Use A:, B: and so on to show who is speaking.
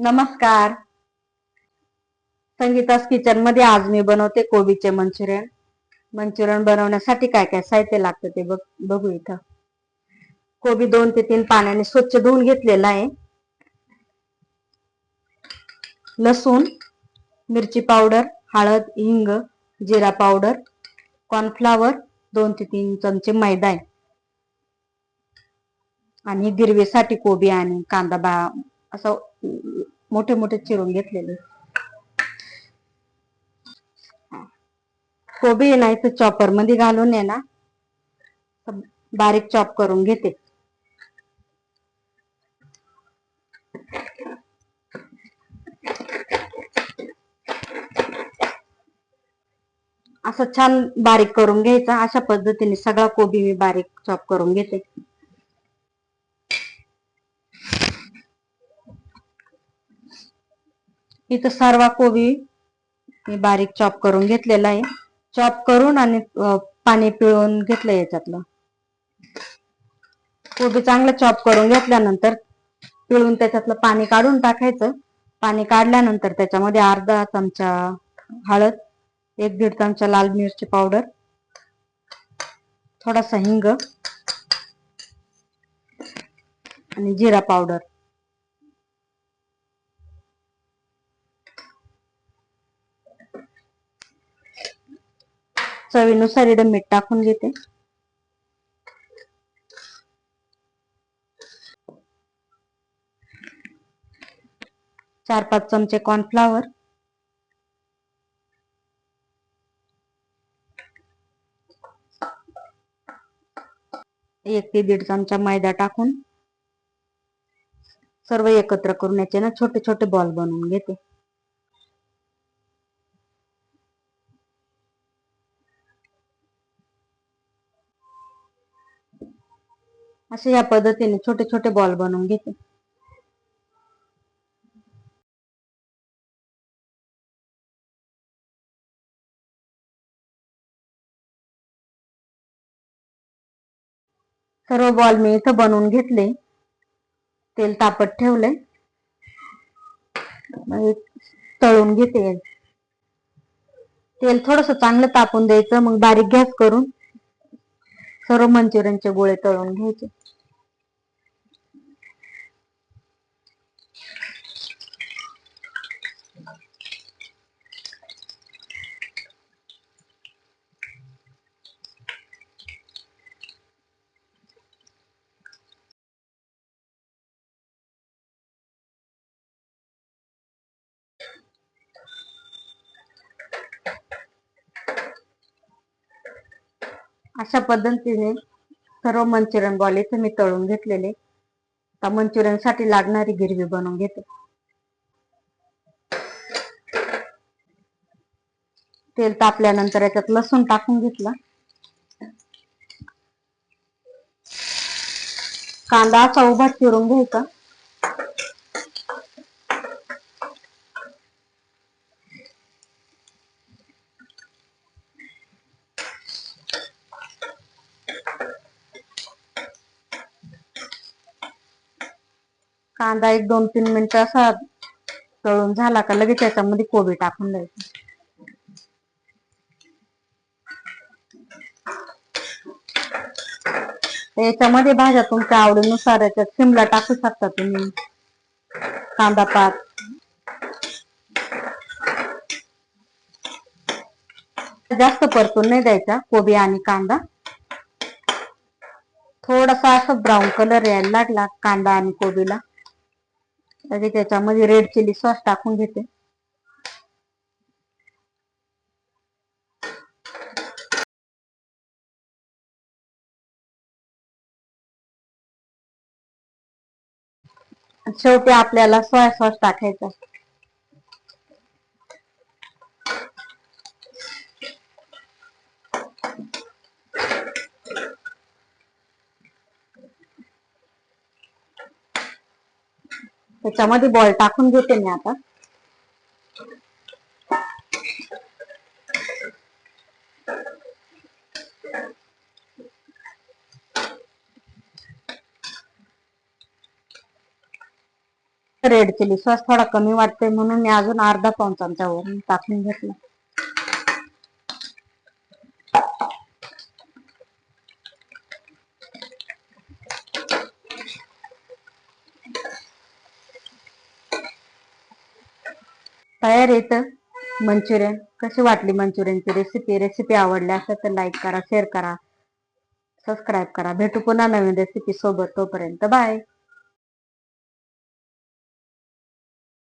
A: नमस्कार. संगीतास किचनमध्ये आज मी बनवते कोबीचे मंचुरियन. मंचुरियन बनवण्यासाठी काय काय साहित्य लागतं ते बघ बघू इथं. कोबी दोन ते तीन पाण्याने स्वच्छ धुवून घेतलेला आहे. लसूण मिरची पावडर हळद हिंग जिरा पावडर कॉर्नफ्लावर दोन ते तीन चमचे मैदा आहे. आणि गिरवीसाठी कोबी आणि कांदा बा असं मोठे मोठे चिरून घेतलेले. कोबी नाही तर चॉपरमध्ये घालून आहे ना बारीक चॉप करून घेते. असं छान बारीक करून घ्यायचा. अशा पद्धतीने सगळा कोबी मी बारीक चॉप करून घेते. इथं सर्व कोबी मी बारीक चॉप करून घेतलेला आहे. चॉप करून आणि पाणी पिळून घेतलं याच्यातलं. कोबी चांगलं चॉप करून घेतल्यानंतर पिळून त्याच्यातलं पाणी काढून टाकायचं. पाणी काढल्यानंतर त्याच्यामध्ये अर्धा चमचा हळद एक दीड चमचा लाल मिरची पावडर थोडासा हिंग आणि जिरा पावडर. चवीनुसार इथं मीठ टाकून घेते. चार पाच चमचे कॉर्नफ्लावर एक ते दीड चमचा मैदा टाकून. सर्व एकत्र करून याचे ना छोटे छोटे बॉल बनवून घेते. असे या पद्धतीने छोटे छोटे बॉल बनवून घेते. सर्व बॉल मी इथं बनवून घेतले. तेल तापत ठेवले. तळून घेते. तेल थोडस चांगलं तापून द्यायचं. मग बारीक गॅस करून सर्व मंचुरियनचे गोळे तळून घ्यायचे. अशा पद्धतीने सर्व मंचुरियन बॉल इथे मी तळून घेतलेले. आता मंचुरियनसाठी लागणारी गिरवी बनवून घेते. तेल तापल्यानंतर याच्यात लसूण टाकून घेतला. कांदा असा उभा चिरून घ्यायचा. कांदा एक दोन तीन मिनिट असा तळून झाला का लगेच याच्यामध्ये कोबी टाकून द्यायची. याच्यामध्ये भाज्या तुमच्या आवडीनुसार याच्यात शिमला टाकू शकता तुम्ही. कांदा पात. जास्त परतून नाही द्यायचा कोबी आणि कांदा. थोडासा असं ब्राऊन कलर यायला लागला कांदा आणि कोबीला. तरी त्याच्यामध्ये रेड चिली सॉस टाकून घेते. शेवटी आपल्याला सोया सॉस टाकायचा. त्याच्यामध्ये बॉल टाकून घेते मी आता. रेड चिली सॉस थोडा कमी वाटतोय म्हणून मी अजून अर्धा पाऊन चमचा वरून टाकून घेतला. तयार येतं मंचुरियन. कशी वाटली मंचुरियनची रेसिपी रेसिपी आवडली असेल तर लाईक करा शेअर करा सबस्क्राईब करा. भेटू पुन्हा नवीन रेसिपी सोबत. तोपर्यंत बाय